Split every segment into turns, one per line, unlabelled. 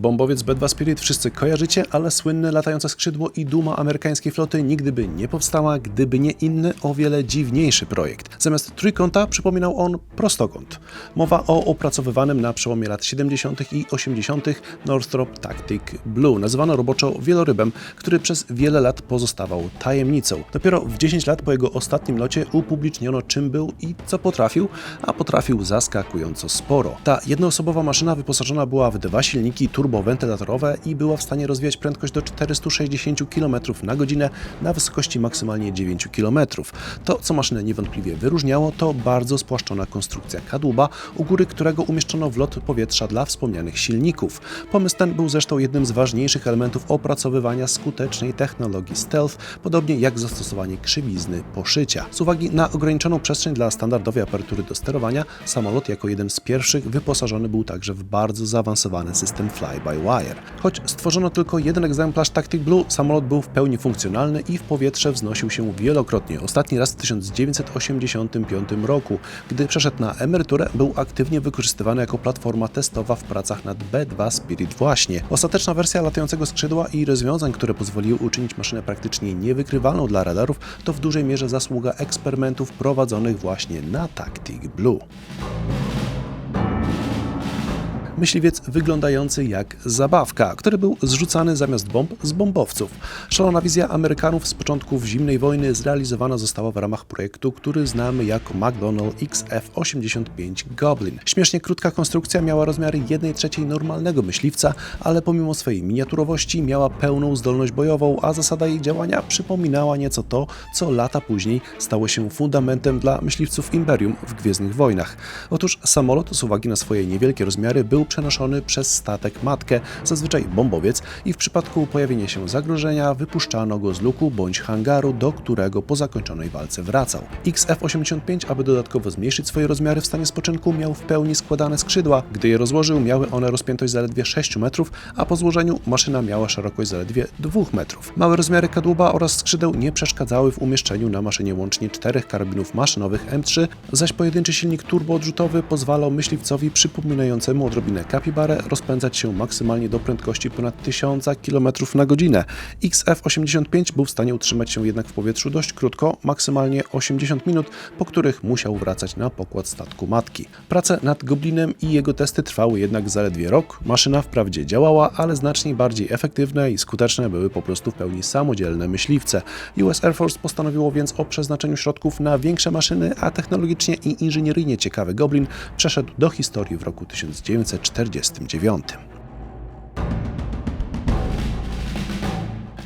bombowiec B-2 Spirit wszyscy kojarzycie, ale słynne latające skrzydło i duma amerykańskiej floty nigdy by nie powstała, gdyby nie inny, o wiele dziwniejszy projekt. Zamiast trójkąta przypominał on prostokąt. Mowa o opracowywanym na przełomie lat 70. i 80. Northrop Tactic Blue. Nazywano roboczo wielorybem, który przez wiele lat pozostawał tajemnicą. Dopiero w 10 lat po jego ostatnim locie upubliczniono czym był i co potrafił, a potrafił zaskakująco sporo. Ta jednoosobowa maszyna wyposażona była w dwa silniki turbowentylatorowe i była w stanie rozwijać prędkość do 460 km na godzinę na wysokości maksymalnie 9 km. To, co maszynę niewątpliwie wyróżniało, to bardzo spłaszczona konstrukcja kadłuba, u góry którego umieszczono wlot powietrza dla wspomnianych silników. Pomysł ten był zresztą jednym z ważniejszych elementów opracowywania skutecznej technologii stealth, podobnie jak zastosowanie krzywizny poszycia. Z uwagi na ograniczoną przestrzeń dla standardowej apertury do sterowania, samolot jako jeden z pierwszych wyposażony był także w bardzo zaawansowany system fly-by-wire. Choć stworzono tylko jeden egzemplarz Tactic Blue, samolot był w pełni funkcjonalny i w powietrze wznosił się wielokrotnie. Ostatni raz w 1985 roku, gdy przeszedł na emeryturę, był aktywnie wykorzystywany jako platforma testowa w pracach nad B-2 Spirit właśnie. Ostateczna wersja latającego skrzydła i rozwiązań, które pozwoliły uczynić maszynę praktycznie niewykrywalną dla radarów, to w dużej mierze zasługa eksperymentów prowadzonych właśnie na Tactic Blue. Myśliwiec wyglądający jak zabawka, który był zrzucany zamiast bomb z bombowców. Szalona wizja Amerykanów z początków zimnej wojny zrealizowana została w ramach projektu, który znamy jako McDonnell XF-85 Goblin. Śmiesznie krótka konstrukcja miała rozmiary 1 trzeciej normalnego myśliwca, ale pomimo swojej miniaturowości miała pełną zdolność bojową, a zasada jej działania przypominała nieco to, co lata później stało się fundamentem dla myśliwców Imperium w Gwiezdnych Wojnach. Otóż samolot z uwagi na swoje niewielkie rozmiary był przenoszony przez statek matkę, zazwyczaj bombowiec, i w przypadku pojawienia się zagrożenia wypuszczano go z luku bądź hangaru, do którego po zakończonej walce wracał. XF-85, aby dodatkowo zmniejszyć swoje rozmiary w stanie spoczynku, miał w pełni składane skrzydła. Gdy je rozłożył, miały one rozpiętość zaledwie 6 metrów, a po złożeniu maszyna miała szerokość zaledwie 2 metrów. Małe rozmiary kadłuba oraz skrzydeł nie przeszkadzały w umieszczeniu na maszynie łącznie czterech karabinów maszynowych M3, zaś pojedynczy silnik turboodrzutowy pozwalał myśliwcowi przypominającemu odrobinę kapibarę rozpędzać się maksymalnie do prędkości ponad 1000 km na godzinę. XF-85 był w stanie utrzymać się jednak w powietrzu dość krótko, maksymalnie 80 minut, po których musiał wracać na pokład statku matki. Prace nad Goblinem i jego testy trwały jednak zaledwie rok. Maszyna wprawdzie działała, ale znacznie bardziej efektywne i skuteczne były po prostu w pełni samodzielne myśliwce. US Air Force postanowiło więc o przeznaczeniu środków na większe maszyny, a technologicznie i inżynieryjnie ciekawy Goblin przeszedł do historii w roku 1949.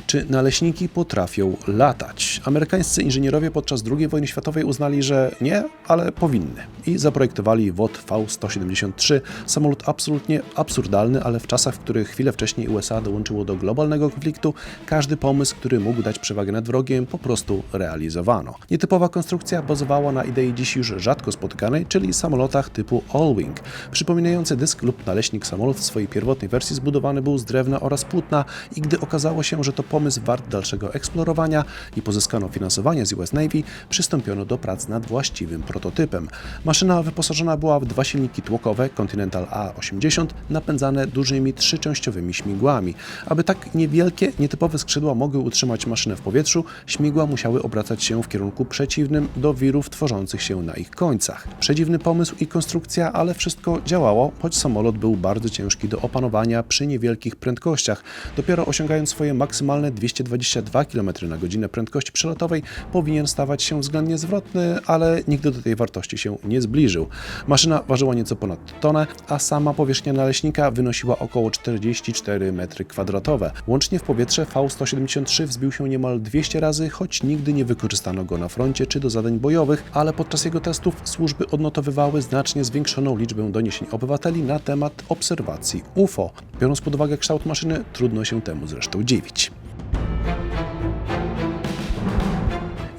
Czy naleśniki potrafią latać? Amerykańscy inżynierowie podczas II wojny światowej uznali, że nie, ale powinny i zaprojektowali WOT V-173, samolot absolutnie absurdalny, ale w czasach, w których chwilę wcześniej USA dołączyło do globalnego konfliktu, każdy pomysł, który mógł dać przewagę nad wrogiem, po prostu realizowano. Nietypowa konstrukcja bazowała na idei dziś już rzadko spotykanej, czyli samolotach typu All-Wing. Przypominający dysk lub naleśnik samolot w swojej pierwotnej wersji zbudowany był z drewna oraz płótna i gdy okazało się, że to pomysł wart dalszego eksplorowania i pozyskano finansowanie z US Navy, przystąpiono do prac nad właściwym prototypem. Maszyna wyposażona była w dwa silniki tłokowe Continental A80 napędzane dużymi trzyczęściowymi śmigłami. Aby tak niewielkie, nietypowe skrzydła mogły utrzymać maszynę w powietrzu, śmigła musiały obracać się w kierunku przeciwnym do wirów tworzących się na ich końcach. Przedziwny pomysł i konstrukcja, ale wszystko działało, choć samolot był bardzo ciężki do opanowania przy niewielkich prędkościach. Dopiero osiągając swoje maksymalne 222 km na godzinę prędkości przelotowej powinien stawać się względnie zwrotny, ale nigdy do tej wartości się nie zbliżył. Maszyna ważyła nieco ponad tonę, a sama powierzchnia naleśnika wynosiła około 44 m2. Łącznie w powietrze V-173 wzbił się niemal 200 razy, choć nigdy nie wykorzystano go na froncie czy do zadań bojowych, ale podczas jego testów służby odnotowywały znacznie zwiększoną liczbę doniesień obywateli na temat obserwacji UFO. Biorąc pod uwagę kształt maszyny, trudno się temu zresztą dziwić.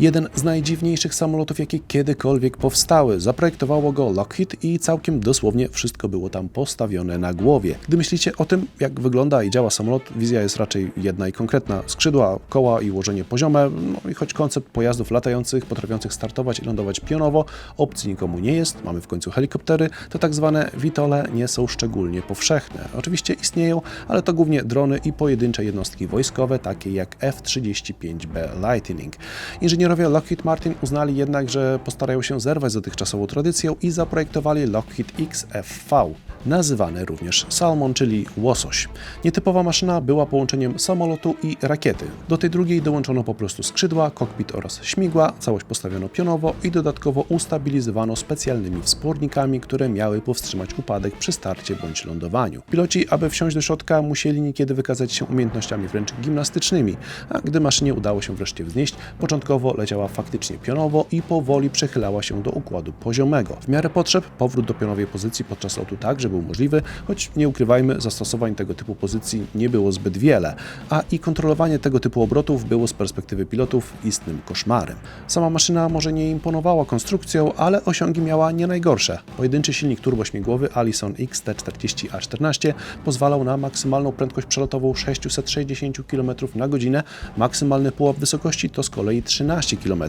Jeden z najdziwniejszych samolotów, jakie kiedykolwiek powstały. Zaprojektowało go Lockheed i całkiem dosłownie wszystko było tam postawione na głowie. Gdy myślicie o tym, jak wygląda i działa samolot, wizja jest raczej jedna i konkretna. Skrzydła, koła i ułożenie poziome, no i choć koncept pojazdów latających, potrafiących startować i lądować pionowo, opcji nikomu nie jest, mamy w końcu helikoptery, to tak zwane witole nie są szczególnie powszechne. Oczywiście istnieją, ale to głównie drony i pojedyncze jednostki wojskowe, takie jak F-35B Lightning. Inżynierowie Lockheed Martin uznali jednak, że postarają się zerwać z dotychczasową tradycją i zaprojektowali Lockheed XFV, nazywany również Salmon, czyli łosoś. Nietypowa maszyna była połączeniem samolotu i rakiety. Do tej drugiej dołączono po prostu skrzydła, kokpit oraz śmigła, całość postawiono pionowo i dodatkowo ustabilizowano specjalnymi wspornikami, które miały powstrzymać upadek przy starcie bądź lądowaniu. Piloci, aby wsiąść do środka, musieli niekiedy wykazać się umiejętnościami wręcz gimnastycznymi, a gdy maszynie udało się wreszcie wznieść, początkowo leciała faktycznie pionowo i powoli przechylała się do układu poziomego. W miarę potrzeb powrót do pionowej pozycji podczas lotu także był możliwy, choć nie ukrywajmy, zastosowań tego typu pozycji nie było zbyt wiele, a i kontrolowanie tego typu obrotów było z perspektywy pilotów istnym koszmarem. Sama maszyna może nie imponowała konstrukcją, ale osiągi miała nie najgorsze. Pojedynczy silnik turbośmigłowy Allison XT40A14 pozwalał na maksymalną prędkość przelotową 660 km na godzinę, maksymalny pułap wysokości to z kolei 13 km.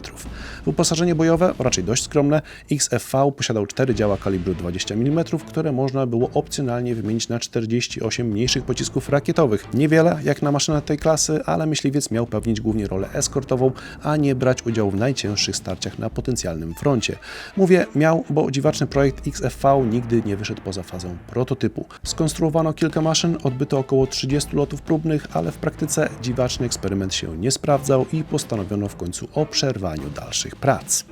Wyposażenie bojowe, raczej dość skromne, XFV posiadał 4 działa kalibru 20 mm, które można było opcjonalnie wymienić na 48 mniejszych pocisków rakietowych. Niewiele jak na maszynę tej klasy, ale myśliwiec miał pełnić głównie rolę eskortową, a nie brać udziału w najcięższych starciach na potencjalnym froncie. Mówię miał, bo dziwaczny projekt XFV nigdy nie wyszedł poza fazę prototypu. Skonstruowano kilka maszyn, odbyto około 30 lotów próbnych, ale w praktyce dziwaczny eksperyment się nie sprawdzał i postanowiono w końcu o przerwaniu dalszych prac.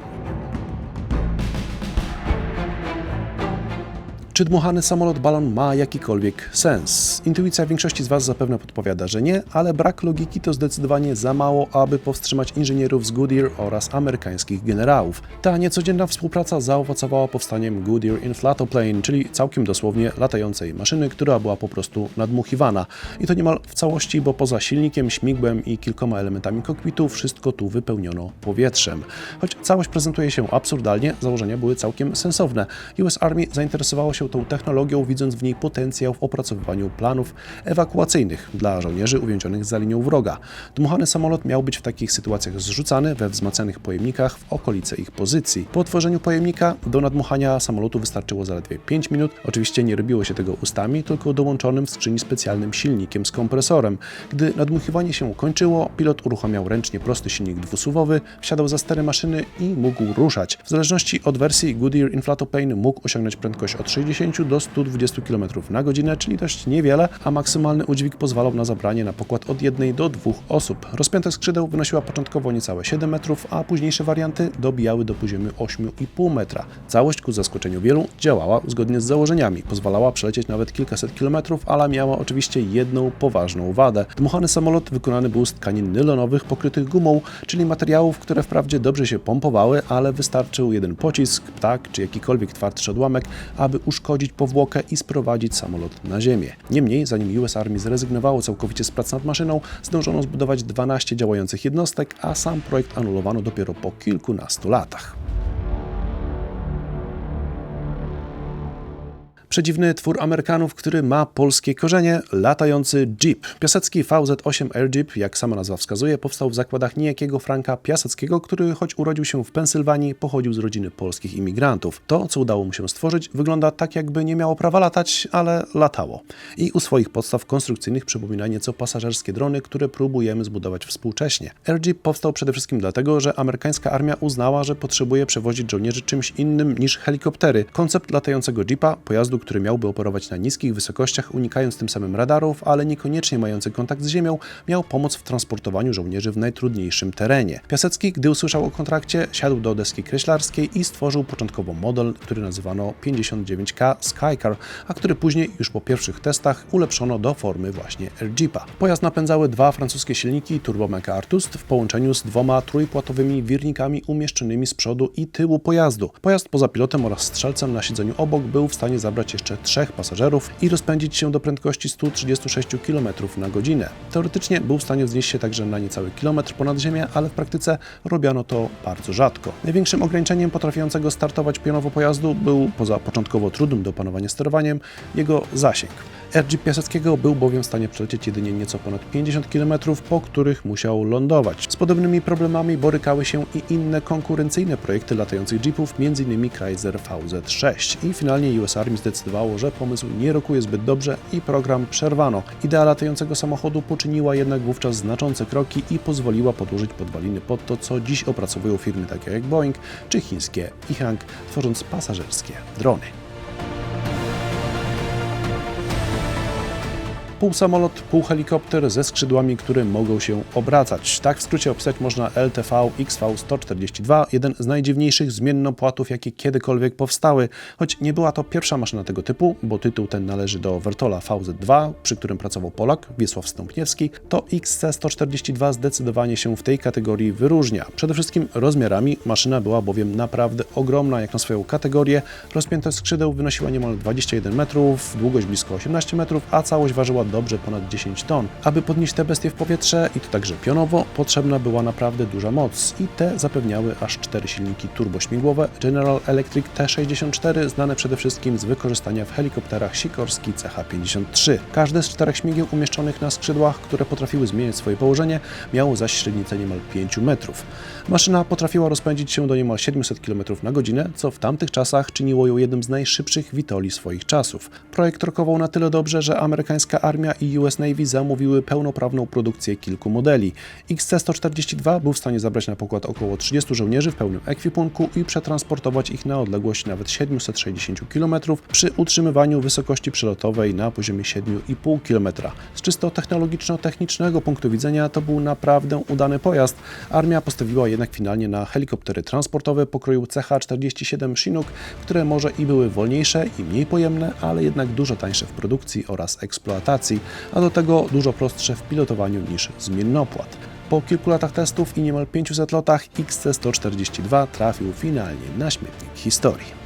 Czy dmuchany samolot balon ma jakikolwiek sens? Intuicja większości z Was zapewne podpowiada, że nie, ale brak logiki to zdecydowanie za mało, aby powstrzymać inżynierów z Goodyear oraz amerykańskich generałów. Ta niecodzienna współpraca zaowocowała powstaniem Goodyear Inflatoplane, czyli całkiem dosłownie latającej maszyny, która była po prostu nadmuchiwana. I to niemal w całości, bo poza silnikiem, śmigłem i kilkoma elementami kokpitu wszystko tu wypełniono powietrzem. Choć całość prezentuje się absurdalnie, założenia były całkiem sensowne. US Army zainteresowało się tą technologią, widząc w niej potencjał w opracowywaniu planów ewakuacyjnych dla żołnierzy uwięzionych za linią wroga. Dmuchany samolot miał być w takich sytuacjach zrzucany we wzmacnianych pojemnikach w okolice ich pozycji. Po otworzeniu pojemnika do nadmuchania samolotu wystarczyło zaledwie 5 minut. Oczywiście nie robiło się tego ustami, tylko dołączonym w skrzyni specjalnym silnikiem z kompresorem. Gdy nadmuchiwanie się kończyło, pilot uruchamiał ręcznie prosty silnik dwusuwowy, wsiadał za stery maszyny i mógł ruszać. W zależności od wersji Goodyear Inflatoplane mógł osiągnąć prędkość od 60 do 120 km na godzinę, czyli dość niewiele, a maksymalny udźwig pozwalał na zabranie na pokład od jednej do dwóch osób. Rozpiętość skrzydeł wynosiła początkowo niecałe 7 metrów, a późniejsze warianty dobijały do poziomu 8,5 metra. Całość ku zaskoczeniu wielu działała zgodnie z założeniami. Pozwalała przelecieć nawet kilkaset kilometrów, ale miała oczywiście jedną poważną wadę. Dmuchany samolot wykonany był z tkanin nylonowych pokrytych gumą, czyli materiałów, które wprawdzie dobrze się pompowały, ale wystarczył jeden pocisk, ptak czy jakikolwiek twardszy odłamek, aby uszkodzić powłokę i sprowadzić samolot na ziemię. Niemniej, zanim US Army zrezygnowało całkowicie z prac nad maszyną, zdążono zbudować 12 działających jednostek, a sam projekt anulowano dopiero po kilkunastu latach. Przedziwny twór Amerykanów, który ma polskie korzenie, latający Jeep. Piasecki VZ-8 Air Jeep, jak sama nazwa wskazuje, powstał w zakładach niejakiego Franka Piaseckiego, który choć urodził się w Pensylwanii, pochodził z rodziny polskich imigrantów. To, co udało mu się stworzyć, wygląda tak, jakby nie miało prawa latać, ale latało. I u swoich podstaw konstrukcyjnych przypomina nieco pasażerskie drony, które próbujemy zbudować współcześnie. Air Jeep powstał przede wszystkim dlatego, że amerykańska armia uznała, że potrzebuje przewozić żołnierzy czymś innym niż helikoptery. Koncept latającego Jeepa, pojazdu, który miałby operować na niskich wysokościach, unikając tym samym radarów, ale niekoniecznie mający kontakt z ziemią, miał pomóc w transportowaniu żołnierzy w najtrudniejszym terenie. Piasecki, gdy usłyszał o kontrakcie, siadł do deski kreślarskiej i stworzył początkowo model, który nazywano 59K Skycar, a który później, już po pierwszych testach, ulepszono do formy właśnie Jeepa. Pojazd napędzały dwa francuskie silniki Turbo Mecha Artust w połączeniu z dwoma trójpłatowymi wirnikami umieszczonymi z przodu i tyłu pojazdu. Pojazd poza pilotem oraz strzelcem na siedzeniu obok był w stanie zabrać jeszcze trzech pasażerów i rozpędzić się do prędkości 136 km na godzinę. Teoretycznie był w stanie wznieść się także na niecały kilometr ponad ziemię, ale w praktyce robiano to bardzo rzadko. Największym ograniczeniem potrafiącego startować pionowo pojazdu był, poza początkowo trudnym do opanowania sterowaniem, jego zasięg. RG Piaseckiego był bowiem w stanie przelecieć jedynie nieco ponad 50 km, po których musiał lądować. Z podobnymi problemami borykały się i inne konkurencyjne projekty latających jeepów, m.in. Chrysler VZ6. I finalnie US Army zdecydowało, że pomysł nie rokuje zbyt dobrze i program przerwano. Idea latającego samochodu poczyniła jednak wówczas znaczące kroki i pozwoliła podłożyć podwaliny pod to, co dziś opracowują firmy takie jak Boeing czy chińskie Ihang, tworząc pasażerskie drony. Pół samolot, pół helikopter ze skrzydłami, które mogą się obracać. Tak w skrócie opisać można LTV XV-142, jeden z najdziwniejszych zmiennopłatów, jakie kiedykolwiek powstały. Choć nie była to pierwsza maszyna tego typu, bo tytuł ten należy do Vertola VZ2, przy którym pracował Polak Wiesław Stąpniewski, to XC-142 zdecydowanie się w tej kategorii wyróżnia. Przede wszystkim rozmiarami maszyna była bowiem naprawdę ogromna jak na swoją kategorię. Rozpiętość skrzydeł wynosiła niemal 21 metrów, długość blisko 18 metrów, a całość ważyła dobrze ponad 10 ton. Aby podnieść te bestie w powietrze, i to także pionowo, potrzebna była naprawdę duża moc i te zapewniały aż cztery silniki turbośmigłowe General Electric T64, znane przede wszystkim z wykorzystania w helikopterach Sikorski CH-53. Każde z czterech śmigieł umieszczonych na skrzydłach, które potrafiły zmieniać swoje położenie, miało zaś średnicę niemal 5 metrów. Maszyna potrafiła rozpędzić się do niemal 700 km na godzinę, co w tamtych czasach czyniło ją jednym z najszybszych witoli swoich czasów. Projekt rokował na tyle dobrze, że amerykańska armia i US Navy zamówiły pełnoprawną produkcję kilku modeli. XC-142 był w stanie zabrać na pokład około 30 żołnierzy w pełnym ekwipunku i przetransportować ich na odległość nawet 760 km przy utrzymywaniu wysokości przelotowej na poziomie 7,5 km. Z czysto technologiczno-technicznego punktu widzenia to był naprawdę udany pojazd. Armia postawiła jednak finalnie na helikoptery transportowe pokroju CH-47 Chinook, które może i były wolniejsze i mniej pojemne, ale jednak dużo tańsze w produkcji oraz eksploatacji, a do tego dużo prostsze w pilotowaniu niż zmiennopłat. Po kilku latach testów i niemal 500 lotach XC-142 trafił finalnie na śmietnik historii.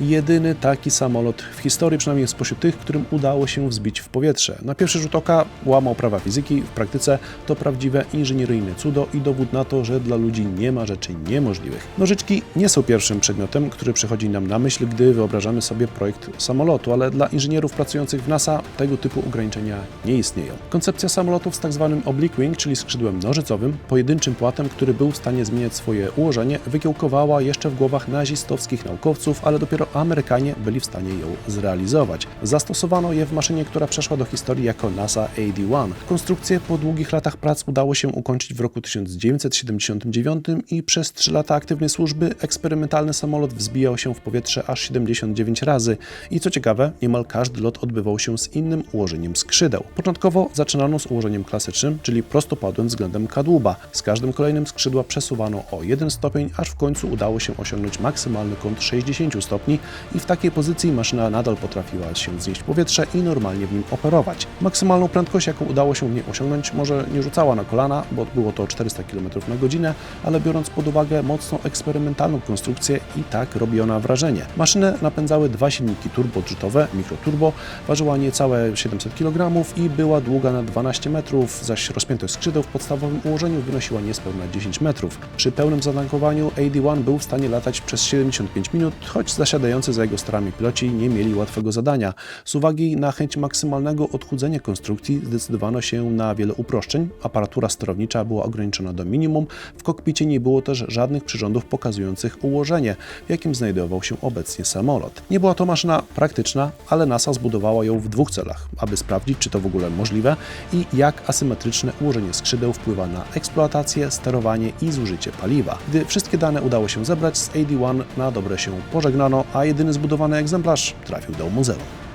Jedyny taki samolot w historii, przynajmniej spośród tych, którym udało się wzbić w powietrze. Na pierwszy rzut oka łamał prawa fizyki, w praktyce to prawdziwe inżynieryjne cudo i dowód na to, że dla ludzi nie ma rzeczy niemożliwych. Nożyczki nie są pierwszym przedmiotem, który przychodzi nam na myśl, gdy wyobrażamy sobie projekt samolotu, ale dla inżynierów pracujących w NASA tego typu ograniczenia nie istnieją. Koncepcja samolotów z tzw. Tak oblique wing, czyli skrzydłem nożycowym, pojedynczym płatem, który był w stanie zmieniać swoje ułożenie, wykiełkowała jeszcze w głowach nazistowskich naukowców, ale dopiero Amerykanie byli w stanie ją zrealizować. Zastosowano je w maszynie, która przeszła do historii jako NASA AD-1. Konstrukcję po długich latach prac udało się ukończyć w roku 1979 i przez 3 lata aktywnej służby eksperymentalny samolot wzbijał się w powietrze aż 79 razy i co ciekawe, niemal każdy lot odbywał się z innym ułożeniem skrzydeł. Początkowo zaczynano z ułożeniem klasycznym, czyli prostopadłym względem kadłuba. Z każdym kolejnym skrzydła przesuwano o jeden stopień, aż w końcu udało się osiągnąć maksymalny kąt 60 stopni, i w takiej pozycji maszyna nadal potrafiła się znieść powietrze i normalnie w nim operować. Maksymalną prędkość, jaką udało się w niej osiągnąć, może nie rzucała na kolana, bo było to 400 km na godzinę, ale biorąc pod uwagę mocno eksperymentalną konstrukcję i tak robi ona wrażenie. Maszynę napędzały dwa silniki turboodrzutowe, mikroturbo, ważyła niecałe 700 kg i była długa na 12 metrów, zaś rozpiętość skrzydeł w podstawowym ułożeniu wynosiła niespełna 10 metrów. Przy pełnym zatankowaniu AD-1 był w stanie latać przez 75 minut, choć zasiadający stojący za jego starami piloci nie mieli łatwego zadania. Z uwagi na chęć maksymalnego odchudzenia konstrukcji zdecydowano się na wiele uproszczeń. Aparatura sterownicza była ograniczona do minimum, w kokpicie nie było też żadnych przyrządów pokazujących ułożenie, w jakim znajdował się obecnie samolot. Nie była to maszyna praktyczna, ale NASA zbudowała ją w dwóch celach, aby sprawdzić, czy to w ogóle możliwe i jak asymetryczne ułożenie skrzydeł wpływa na eksploatację, sterowanie i zużycie paliwa. Gdy wszystkie dane udało się zebrać, z AD-1 na dobre się pożegnano, a jedyny zbudowany egzemplarz trafił do muzeum.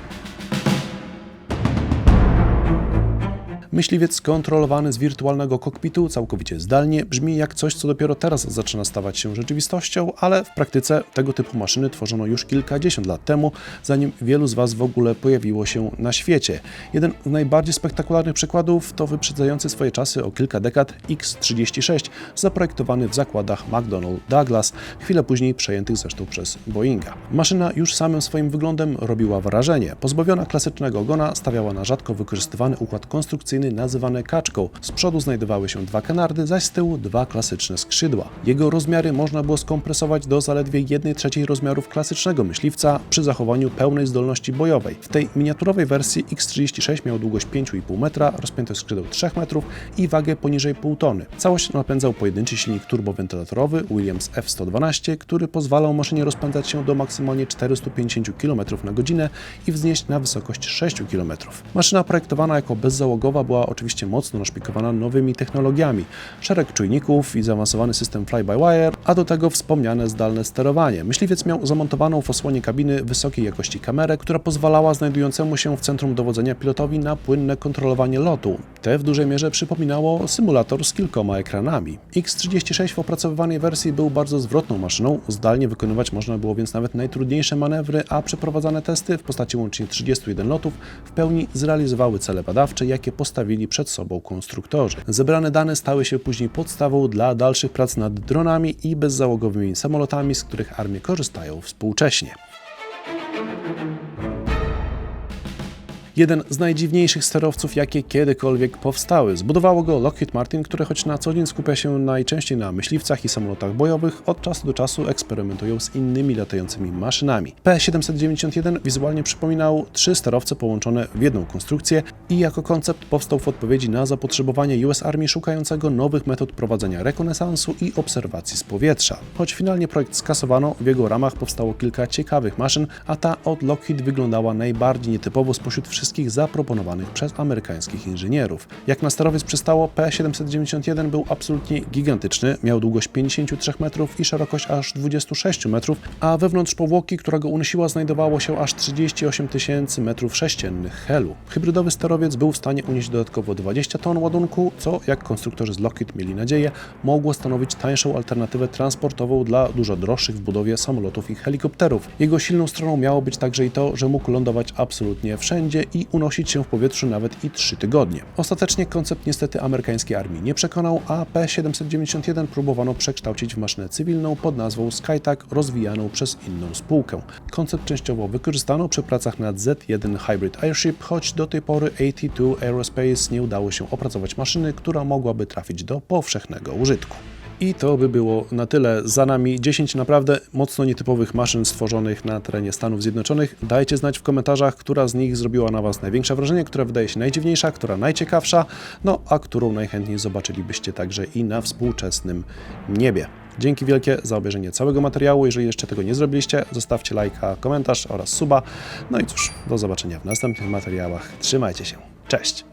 Myśliwiec kontrolowany z wirtualnego kokpitu całkowicie zdalnie brzmi jak coś, co dopiero teraz zaczyna stawać się rzeczywistością, ale w praktyce tego typu maszyny tworzono już kilkadziesiąt lat temu, zanim wielu z Was w ogóle pojawiło się na świecie. Jeden z najbardziej spektakularnych przykładów to wyprzedzający swoje czasy o kilka dekad X-36, zaprojektowany w zakładach McDonnell Douglas, chwilę później przejętych zresztą przez Boeinga. Maszyna już samym swoim wyglądem robiła wrażenie. Pozbawiona klasycznego ogona stawiała na rzadko wykorzystywany układ konstrukcyjny nazywany kaczką. Z przodu znajdowały się dwa kanardy, zaś z tyłu dwa klasyczne skrzydła. Jego rozmiary można było skompresować do zaledwie 1 trzeciej rozmiarów klasycznego myśliwca przy zachowaniu pełnej zdolności bojowej. W tej miniaturowej wersji X-36 miał długość 5,5 metra, rozpiętość skrzydeł 3 metrów i wagę poniżej 1,5 tony. Całość napędzał pojedynczy silnik turbowentylatorowy Williams F112, który pozwalał maszynie rozpędzać się do maksymalnie 450 km na godzinę i wznieść na wysokość 6 km. Maszyna projektowana jako bezzałogowa była oczywiście mocno naszpikowana nowymi technologiami. Szereg czujników i zaawansowany system fly-by-wire, a do tego wspomniane zdalne sterowanie. Myśliwiec miał zamontowaną w osłonie kabiny wysokiej jakości kamerę, która pozwalała znajdującemu się w centrum dowodzenia pilotowi na płynne kontrolowanie lotu. Te w dużej mierze przypominało symulator z kilkoma ekranami. X-36 w opracowywanej wersji był bardzo zwrotną maszyną, zdalnie wykonywać można było więc nawet najtrudniejsze manewry, a przeprowadzane testy w postaci łącznie 31 lotów w pełni zrealizowały cele badawcze, jakie postawili przed sobą konstruktorzy. Zebrane dane stały się później podstawą dla dalszych prac nad dronami i bezzałogowymi samolotami, z których armie korzystają współcześnie. Jeden z najdziwniejszych sterowców, jakie kiedykolwiek powstały. Zbudowało go Lockheed Martin, które choć na co dzień skupia się najczęściej na myśliwcach i samolotach bojowych, od czasu do czasu eksperymentują z innymi latającymi maszynami. P-791 wizualnie przypominał trzy sterowce połączone w jedną konstrukcję i jako koncept powstał w odpowiedzi na zapotrzebowanie US Army szukającego nowych metod prowadzenia rekonesansu i obserwacji z powietrza. Choć finalnie projekt skasowano, w jego ramach powstało kilka ciekawych maszyn, a ta od Lockheed wyglądała najbardziej nietypowo spośród wszystkich zaproponowanych przez amerykańskich inżynierów. Jak na sterowiec przystało, P-791 był absolutnie gigantyczny, miał długość 53 metrów i szerokość aż 26 metrów, a wewnątrz powłoki, która go unosiła, znajdowało się aż 38 tysięcy metrów sześciennych helu. Hybrydowy sterowiec był w stanie unieść dodatkowo 20 ton ładunku, co, jak konstruktorzy z Lockheed mieli nadzieję, mogło stanowić tańszą alternatywę transportową dla dużo droższych w budowie samolotów i helikopterów. Jego silną stroną miało być także i to, że mógł lądować absolutnie wszędzie i unosić się w powietrzu nawet i 3 tygodnie. Ostatecznie koncept niestety amerykańskiej armii nie przekonał, a P-791 próbowano przekształcić w maszynę cywilną pod nazwą Skytag rozwijaną przez inną spółkę. Koncept częściowo wykorzystano przy pracach nad Z-1 Hybrid Airship, choć do tej pory AT-2 Aerospace nie udało się opracować maszyny, która mogłaby trafić do powszechnego użytku. I to by było na tyle. Za nami 10 naprawdę mocno nietypowych maszyn stworzonych na terenie Stanów Zjednoczonych. Dajcie znać w komentarzach, która z nich zrobiła na Was największe wrażenie, która wydaje się najdziwniejsza, która najciekawsza, no a którą najchętniej zobaczylibyście także i na współczesnym niebie. Dzięki wielkie za obejrzenie całego materiału. Jeżeli jeszcze tego nie zrobiliście, zostawcie lajka, komentarz oraz suba. No i cóż, do zobaczenia w następnych materiałach. Trzymajcie się. Cześć!